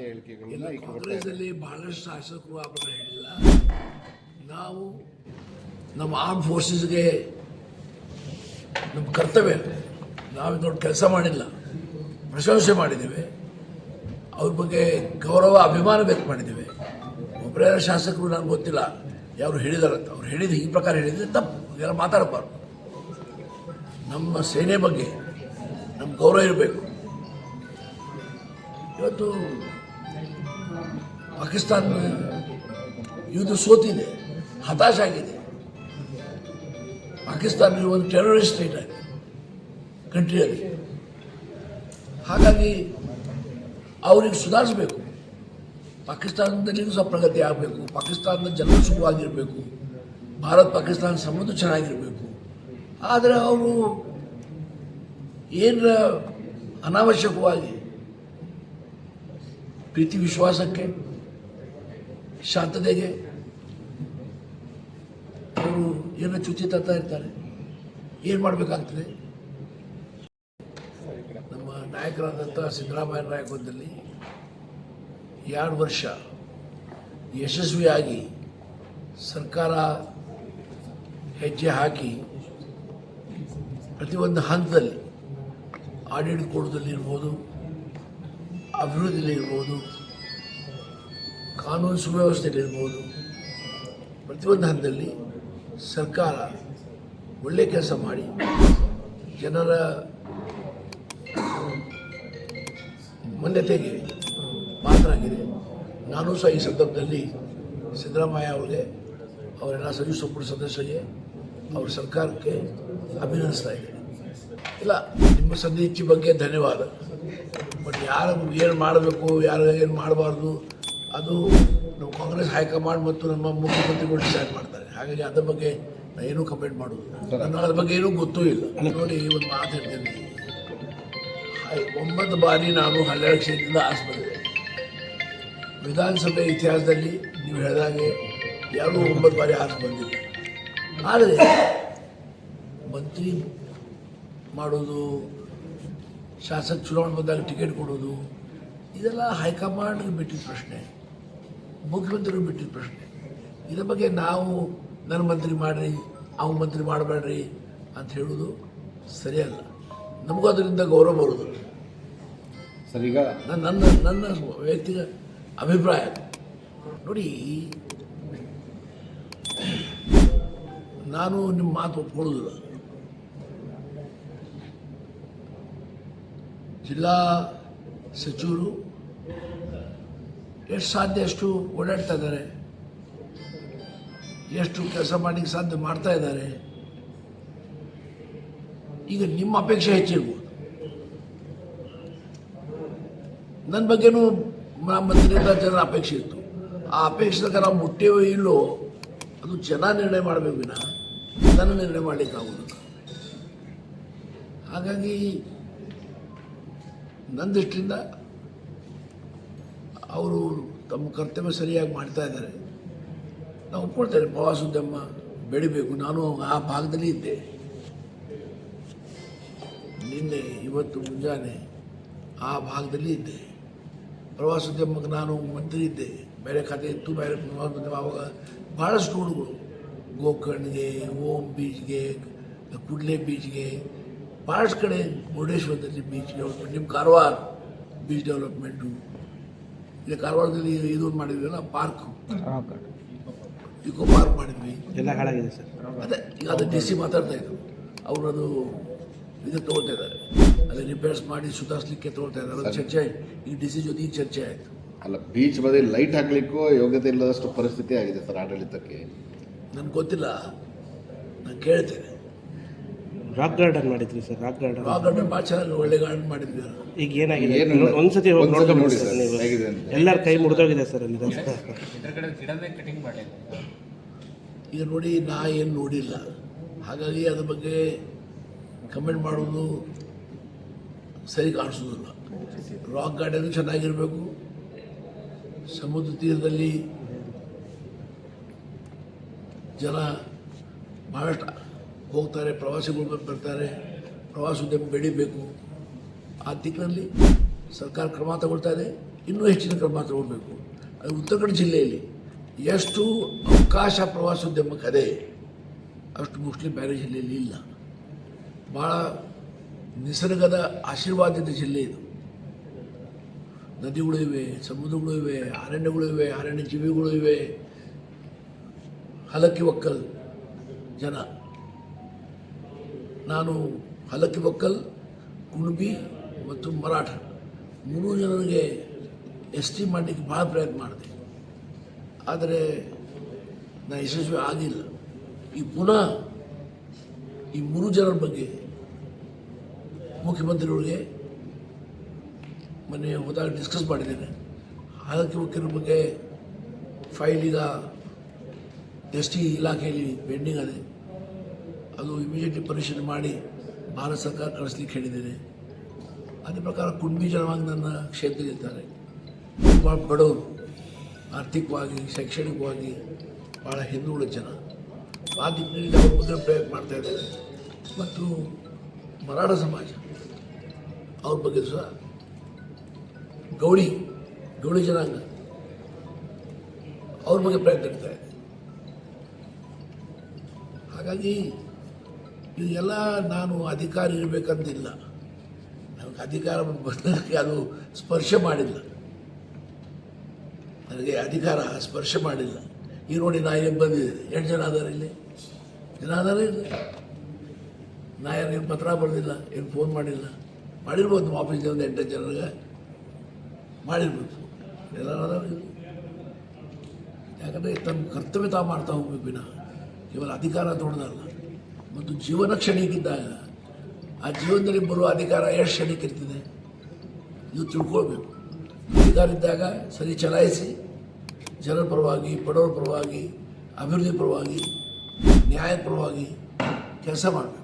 ಇಲ್ಲ ಕಾಂಗ್ರೆಸ್ಸಲ್ಲಿ ಬಹಳಷ್ಟು ಶಾಸಕರು ಆ ಪ್ರಕಾರ ಹೇಳಿಲ್ಲ. ನಾವು ನಮ್ಮ ಆರ್ಮ್ ಫೋರ್ಸಸ್ಗೆ ನಮ್ಮ ಕರ್ತವ್ಯ ನಾವು ದೊಡ್ಡ ಕೆಲಸ ಮಾಡಿಲ್ಲ. ಪ್ರಶಂಸೆ ಮಾಡಿದ್ದೇವೆ. ಅವ್ರ ಬಗ್ಗೆ ಗೌರವ ಅಭಿಮಾನ ವ್ಯಕ್ತ ಮಾಡಿದ್ದೇವೆ. ಒಬ್ಬರೇ ಶಾಸಕರು ನನಗೆ ಗೊತ್ತಿಲ್ಲ. ಯಾರು ಹೇಳಿದಾರಂತ. ಅವ್ರು ಹೇಳಿದ ಈ ಪ್ರಕಾರ ಹೇಳಿದ್ರೆ ತಪ್ಪು. ಎಲ್ಲ ಮಾತಾಡಬಾರ್ದು. ನಮ್ಮ ಸೇನೆ ಬಗ್ಗೆ ನಮ್ಮ ಗೌರವ ಇರಬೇಕು. ಇವತ್ತು ಪಾಕಿಸ್ತಾನ ಯುದ್ಧ ಸೋತಿದೆ, ಹತಾಶ ಆಗಿದೆ. ಪಾಕಿಸ್ತಾನ ಒಂದು ಟೆರರಿಸ್ಟ್ ಸ್ಟೇಟ್ ಆಗಿದೆ ಕಂಟ್ರಿಯಲ್ಲಿ. ಹಾಗಾಗಿ ಅವ್ರಿಗೆ ಸುಧಾರಿಸಬೇಕು. ಪಾಕಿಸ್ತಾನದಲ್ಲಿ ಸಹ ಪ್ರಗತಿ ಆಗಬೇಕು, ಪಾಕಿಸ್ತಾನದ ಜನ ಸುಖವಾಗಿರಬೇಕು, ಭಾರತ ಪಾಕಿಸ್ತಾನ ಸಂಬಂಧ ಚೆನ್ನಾಗಿರಬೇಕು. ಆದರೆ ಅವರು ಏನರ ಅನಾವಶ್ಯಕವಾಗಿ ಪ್ರೀತಿ ವಿಶ್ವಾಸಕ್ಕೆ, ಶಾಂತತೆಗೆ ಅವರು ಏನೋ ಚುಚ್ಚಿ ತರ್ತಾ ಇರ್ತಾರೆ. ಏನು ಮಾಡಬೇಕಾಗ್ತದೆ? ನಮ್ಮ ನಾಯಕರಾದಂಥ ಸಿದ್ದರಾಮಯ್ಯ ನಾಯಕತ್ವದಲ್ಲಿ ಎರಡು ವರ್ಷ ಯಶಸ್ವಿಯಾಗಿ ಸರ್ಕಾರ ಹೆಜ್ಜೆ ಹಾಕಿ ಪ್ರತಿಯೊಂದು ಹಂತದಲ್ಲಿ ಆಡಳಿತ ಕೊಡೋದಲ್ಲಿ ಇರ್ಬೋದು ಕಾನೂನು ಸುವ್ಯವಸ್ಥೆಯಲ್ಲಿ ಇರ್ಬೋದು ಪ್ರತಿಯೊಂದು ಹಂತದಲ್ಲಿ ಸರ್ಕಾರ ಒಳ್ಳೆ ಕೆಲಸ ಮಾಡಿ ಜನರ ಮಾನ್ಯತೆಗೆ ಪಾತ್ರರಾಗಿದೆ ನಾನು ಸಹ ಈ ಸಂದರ್ಭದಲ್ಲಿ ಸಿದ್ದರಾಮಯ್ಯ ಅವರಿಗೆ, ಅವರೆಲ್ಲ ಸಚಿವ ಸಂಪುಟ ಸದಸ್ಯರಿಗೆ ಅವ್ರ ಸರ್ಕಾರಕ್ಕೆ ಅಭಿನಂದಿಸ್ತಾ ಇದ್ದೇನೆ. ಇಲ್ಲ, ನಿಮ್ಮ ಸಂದೇಶ ಬಗ್ಗೆ ಧನ್ಯವಾದ. ಬಟ್ ಯಾರು ಏನು ಮಾಡಬೇಕು, ಯಾರು ಏನು ಮಾಡಬಾರ್ದು, ಅದು ನಮ್ಮ ಕಾಂಗ್ರೆಸ್ ಹೈಕಮಾಂಡ್ ಮತ್ತು ನಮ್ಮ ಮುಖ್ಯಮಂತ್ರಿಗಳು ಡಿಸೈಡ್ ಮಾಡ್ತಾರೆ. ಹಾಗಾಗಿ ಅದ್ರ ಬಗ್ಗೆ ನಾನು ಏನೂ ಕಮೆಂಟ್ ಮಾಡೋದು ನನಗೆ ಅದ್ರ ಬಗ್ಗೆ ಏನೂ ಗೊತ್ತೂ ಇಲ್ಲ. ನೋಡಿ ಒಂದು ಮಾತು ಹೇಳ್ತೀನಿ. ಒಂಬತ್ತು ಬಾರಿ ನಾನು ಹನ್ನೆರಡು ಕ್ಷೇತ್ರದಿಂದ ಆಸೆ ಬಂದಿದೆ ವಿಧಾನಸಭೆ ಇತಿಹಾಸದಲ್ಲಿ ನೀವು ಹೇಳಿದಾಗೆ ಯಾರೂ ಒಂಬತ್ತು ಬಾರಿ ಆಸೆ ಬಂದಿಲ್ಲ. ಆದರೆ ಮಂತ್ರಿ ಮಾಡೋದು ಶಾಸಕ ಚುನಾವಣೆ ಬಂದಾಗ ಟಿಕೆಟ್ ಕೊಡೋದು ಇದೆಲ್ಲ ಹೈಕಮಾಂಡ್ಗೆ ಬಿಟ್ಟಿದ್ದ ಪ್ರಶ್ನೆ ಮುಖ್ಯಮಂತ್ರಿಗಳು ಬಿಟ್ಟಿದ್ದ ಪ್ರಶ್ನೆ. ಇದ್ರ ಬಗ್ಗೆ ನಾವು ನನ್ನ ಮಂತ್ರಿ ಮಾಡಿರಿ ಅವ ಮಂತ್ರಿ ಮಾಡಬೇಡ್ರಿ ಅಂತ ಹೇಳೋದು ಸರಿಯಲ್ಲ. ನಮಗೂ ಅದರಿಂದ ಗೌರವ ಬರೋದು ಸರ್ ಈಗ ನನ್ನ ನನ್ನ ನನ್ನ ವೈಯಕ್ತಿಕ ಅಭಿಪ್ರಾಯ. ನೋಡಿ ನಾನು ನಿಮ್ಮ ಮಾತು ಒಪ್ಕೊಳ್ಳೋದಿಲ್ಲ. ಜಿಲ್ಲಾ ಸಚಿವರು ಎಷ್ಟು ಸಾಧ್ಯ ಎಷ್ಟು ಓಡಾಡ್ತಾ ಇದ್ದಾರೆ? ಎಷ್ಟು ಕೆಲಸ ಮಾಡಿ ಸಾಧ್ಯ ಮಾಡ್ತಾ ಇದ್ದಾರೆ? ಈಗ ನಿಮ್ಮ ಅಪೇಕ್ಷೆ ಹೆಚ್ಚಿರ್ಬೋದು ನನ್ನ ಬಗ್ಗೆನೂ ನಮ್ಮ ಮಂತ್ರಿಯಿಂದ ಜನರ ಅಪೇಕ್ಷೆ ಇತ್ತು. ಆ ಅಪೇಕ್ಷೆದಾಗ ನಾವು ಮುಟ್ಟೇವೋ ಇಲ್ಲೋ ಅದು ಜನ ನಿರ್ಣಯ ಮಾಡಬೇಕು ವಿನ ನನ್ನ ನಿರ್ಣಯ ಮಾಡಲಿಕ್ಕೆ ಆಗೋದಿಲ್ಲ ಹಾಗಾಗಿ ನನ್ನ ದೃಷ್ಟಿಯಿಂದ ಅವರು ತಮ್ಮ ಕರ್ತವ್ಯ ಸರಿಯಾಗಿ ಮಾಡ್ತಾ ಇದ್ದಾರೆ. ನಾವು ಒಪ್ಕೊಳ್ತೇನೆ ಪ್ರವಾಸೋದ್ಯಮ ಬೆಳಿಬೇಕು. ನಾನು ಆ ಭಾಗದಲ್ಲಿ ಇದ್ದೆ. ನಿನ್ನೆ, ಇವತ್ತು ಮುಂಜಾನೆ ಆ ಭಾಗದಲ್ಲಿ ಇದ್ದೆ. ಪ್ರವಾಸೋದ್ಯಮಕ್ಕೆ ನಾನು ಮಂತ್ರಿ ಇದ್ದೆ. ಬೇರೆ ಖಾತೆ ಇತ್ತು, ಬೇರೆ ಪ್ರವಾಸೋದ್ಯಮ. ಆವಾಗ ಭಾಳಷ್ಟು ರೋಡ್ಗಳು ಗೋಕರ್ಣಿಗೆ, ಓಂ ಬೀಚ್ಗೆ, ಕುಡ್ಲೆ ಬೀಚ್ಗೆ ಭಾಳಷ್ಟು ಕಡೆ ಮುರುಡೇಶ್ವರದಲ್ಲಿ ಬೀಚ್ ಡೆವಲಪ್ಮೆಂಟ್ ನಿಮ್ಮ ಕಾರವಾರ ಬೀಚ್ ಡೆವಲಪ್ಮೆಂಟು ಇಲ್ಲಿ ಕಾರವಾರದಲ್ಲಿ ಇದು ಮಾಡಿದ್ವಲ್ಲ ಪಾರ್ಕ್ ಇಕೋ ಪಾರ್ಕ್ ಮಾಡಿದ್ವಿ. ಎಲ್ಲ ಹಾಳಾಗಿದೆ ಸರ್. ಅದೇ ಈಗ ಅದು ಡಿ ಸಿ ಮಾತಾಡ್ತಾ ಇದ್ರು. ಅವರು ಅದು ಇದು ತೊಗೊಳ್ತಾ ಇದ್ದಾರೆ. ಅಲ್ಲಿ ರಿಪೇರ್ಸ್ ಮಾಡಿ ಸುಧಾರಿಸ್ಲಿಕ್ಕೆ ತೊಗೊಳ್ತಾ ಇದ್ದಾರೆ. ಅದು ಚರ್ಚೆ ಈ ಈಗ ಡಿ ಸಿ ಜೊತೆ ಈಗ ಚರ್ಚೆ ಆಯಿತು. ಅಲ್ಲ ಬೀಚ್ ಬದಿ ಲೈಟ್ ಹಾಕ್ಲಿಕ್ಕೂ ಯೋಗ್ಯತೆ ಇಲ್ಲದಷ್ಟು ಪರಿಸ್ಥಿತಿ ಆಗಿದೆ ಸರ್ ಆಡಳಿತಕ್ಕೆ. ನನಗೆ ಗೊತ್ತಿಲ್ಲ. ನಾನು ಕೇಳ್ತೇನೆ. ರಾಕ್ ಗಾರ್ಡನ್ ಮಾಡಿದ್ರಿ sir rock garden rock garden ಭಾಳ ಚೆನ್ನಾಗಿ ಒಳ್ಳೆ ಗಾರ್ಡನ್ ಮಾಡಿದ್ವಿ ಈಗ ಏನಾಗಿದೆ? ಒಂದು. ಒಂದ್ಸತಿ ಹೋಗಿ ನೋಡ್ಕೊಂಡು ನೋಡಿ ಸರ್ ನೀವು. ಎಲ್ಲರ ಕೈ ಮುರಿದೋಗಿದೆ ಸರ್ ಅಲ್ಲಿ. ಈಗ ನೋಡಿ ನಾ ಏನು ನೋಡಿಲ್ಲ. ಹಾಗಾಗಿ ಅದ್ರ ಬಗ್ಗೆ ಕಮೆಂಟ್ ಮಾಡೋದು ಸರಿ ಕಾಣಿಸೋದಿಲ್ಲ. ರಾಕ್ ಗಾರ್ಡನ್ ಚೆನ್ನಾಗಿರಬೇಕು. ಸಮುದ್ರ ತೀರದಲ್ಲಿ ಜನ ಭಾಳಷ್ಟು ಹೋಗ್ತಾರೆ, ಪ್ರವಾಸಿಗಳು ಬರ್ತಾರೆ, ಪ್ರವಾಸೋದ್ಯಮ ಬೆಳಿಬೇಕು. ಆ ದಿಕ್ಕಿನಲ್ಲಿ ಸರ್ಕಾರ ಕ್ರಮ ತಗೊಳ್ತಾ ಇದೆ, ಇನ್ನೂ ಹೆಚ್ಚಿನ ಕ್ರಮ ತಗೊಳ್ಬೇಕು. ಅದು ಉತ್ತರ ಕನ್ನಡ ಜಿಲ್ಲೆಯಲ್ಲಿ ಎಷ್ಟು ಅವಕಾಶ ಪ್ರವಾಸೋದ್ಯಮಕ್ಕೆ ಅದೇ ಅಷ್ಟು ಮೋಸ್ಟ್ಲಿ ಬೇರೆ ಜಿಲ್ಲೆಯಲ್ಲಿ ಇಲ್ಲ. ಭಾಳ ನಿಸರ್ಗದ ಆಶೀರ್ವಾದದ ಜಿಲ್ಲೆ ಇದು. ನದಿಗಳು ಇವೆ, ಸಮುದ್ರಗಳು ಇವೆ, ಅರಣ್ಯಗಳು ಇವೆ ಅರಣ್ಯ ಜೀವಿಗಳು ಇವೆ. ಹಲಕಿ ಒಕ್ಕಲ್ ಜನ. ನಾನು ಹಲಕಿ ಒಕ್ಕಲ್ ಕುಣಬಿ ಮತ್ತು ಮರಾಠ. ಮೂರು ಜನರಿಗೆ ಎಸ್ ಟಿ ಮಾಡಲಿಕ್ಕೆ ಭಾಳ ಪ್ರಯತ್ನ ಮಾಡಿದೆ. ಆದರೆ ನಾ ಯಶಸ್ವಿ ಆಗಿಲ್ಲ. ಈ ಪುನಃ ಈ ಮೂರು ಜನರ ಬಗ್ಗೆ ಮುಖ್ಯಮಂತ್ರಿಗಳಿಗೆ ಮೊನ್ನೆ ಹೋದಾಗ ಡಿಸ್ಕಸ್ ಮಾಡಿದ್ದೇನೆ. ಹಲಕಿ ವಕೀಲರ ಬಗ್ಗೆ ಫೈಲ್ ಈಗ ಎಸ್ ಟಿ ಇಲಾಖೆಯಲ್ಲಿ ಪೆಂಡಿಂಗ್ ಇದೆ ಅದು ಇಮಿಡಿಯೇಟ್ಲಿ ಪರಿಶೀಲನೆ ಮಾಡಿ ಭಾರತ ಸರ್ಕಾರ ಕಳಿಸ್ಲಿಕ್ಕೆ ಹೇಳಿದ್ದೇನೆ. ಅದೇ ಪ್ರಕಾರ ಕುಂಬಿ ಜನವಾಗಿ ನನ್ನ ಕ್ಷೇತ್ರದಲ್ಲಿದ್ದಾರೆ. ಭಾಳ ಬಡವರು, ಆರ್ಥಿಕವಾಗಿ, ಶೈಕ್ಷಣಿಕವಾಗಿ ಭಾಳ ಹಿಂದುಳಿದ ಜನ. ಆ ದಿಕ್ಕಿನಲ್ಲಿ ಅವ್ರ ಪ್ರಯತ್ನ ಮಾಡ್ತಾ ಇದ್ದಾರೆ ಮತ್ತು ಮರಾಠ ಸಮಾಜ, ಅವ್ರ ಬಗ್ಗೆ ಸಹ ಗೌಳಿ ಗೌಳಿ ಜನಾಂಗ ಅವ್ರ ಬಗ್ಗೆ ಪ್ರಯತ್ನ ಇರ್ತಾರೆ ಹಾಗಾಗಿ ಇದೆಲ್ಲ ನಾನು ಅಧಿಕಾರಿ ಇರಬೇಕಂತಿಲ್ಲ. ನನಗೆ ಅಧಿಕಾರ ಬಂದಕ್ಕೆ ಅದು ಸ್ಪರ್ಶ ಮಾಡಿಲ್ಲ. ನನಗೆ ಅಧಿಕಾರ ಸ್ಪರ್ಶ ಮಾಡಿಲ್ಲ. ಈ ನೋಡಿ ನಾ ಏನು ಬಂದಿದೆ ಎಷ್ಟು ಜನ ಅದಾರ ಇಲ್ಲಿ. ಜನ ಅದಾರ ಇಲ್ಲ. ನಾ ಏನು ಪತ್ರ ಬರೆದಿಲ್ಲ, ಏನು ಫೋನ್ ಮಾಡಿಲ್ಲ. ಮಾಡಿರ್ಬೋದು ನಮ್ಮ ಆಫೀಸ್ಗೆ ಎಂಟು ಜನರಿಗೆ. ಮಾಡಿರ್ಬೋದು. ಎಲ್ಲರೂ ಇಲ್ಲಿ. ಯಾಕಂದರೆ ತಮ್ಮ ಕರ್ತವ್ಯ ತಾವು ಮಾಡ್ತಾ ಹೋಗ್ಬೇಕು ವಿನ ಕೇವಲ ಅಧಿಕಾರ ದೊಡ್ಡದಲ್ಲ. ಮತ್ತು ಜೀವನ ಕ್ಷಣಿಕಿದ್ದಾಗ ಆ ಜೀವನದಲ್ಲಿ ಬರುವ ಅಧಿಕಾರ ಎಷ್ಟು ಕ್ಷಣಿಕಿರ್ತದೆ ಇದು ತಿಳ್ಕೊಳ್ಬೇಕು. ಅಧಿಕಾರ ಇದ್ದಾಗ ಸರಿ ಚಲಾಯಿಸಿ, ಜನರ ಪರವಾಗಿ, ಬಡವರ ಪರವಾಗಿ ಅಭಿವೃದ್ಧಿ ಪರವಾಗಿ ನ್ಯಾಯ ಪರವಾಗಿ ಕೆಲಸ ಮಾಡಬೇಕು.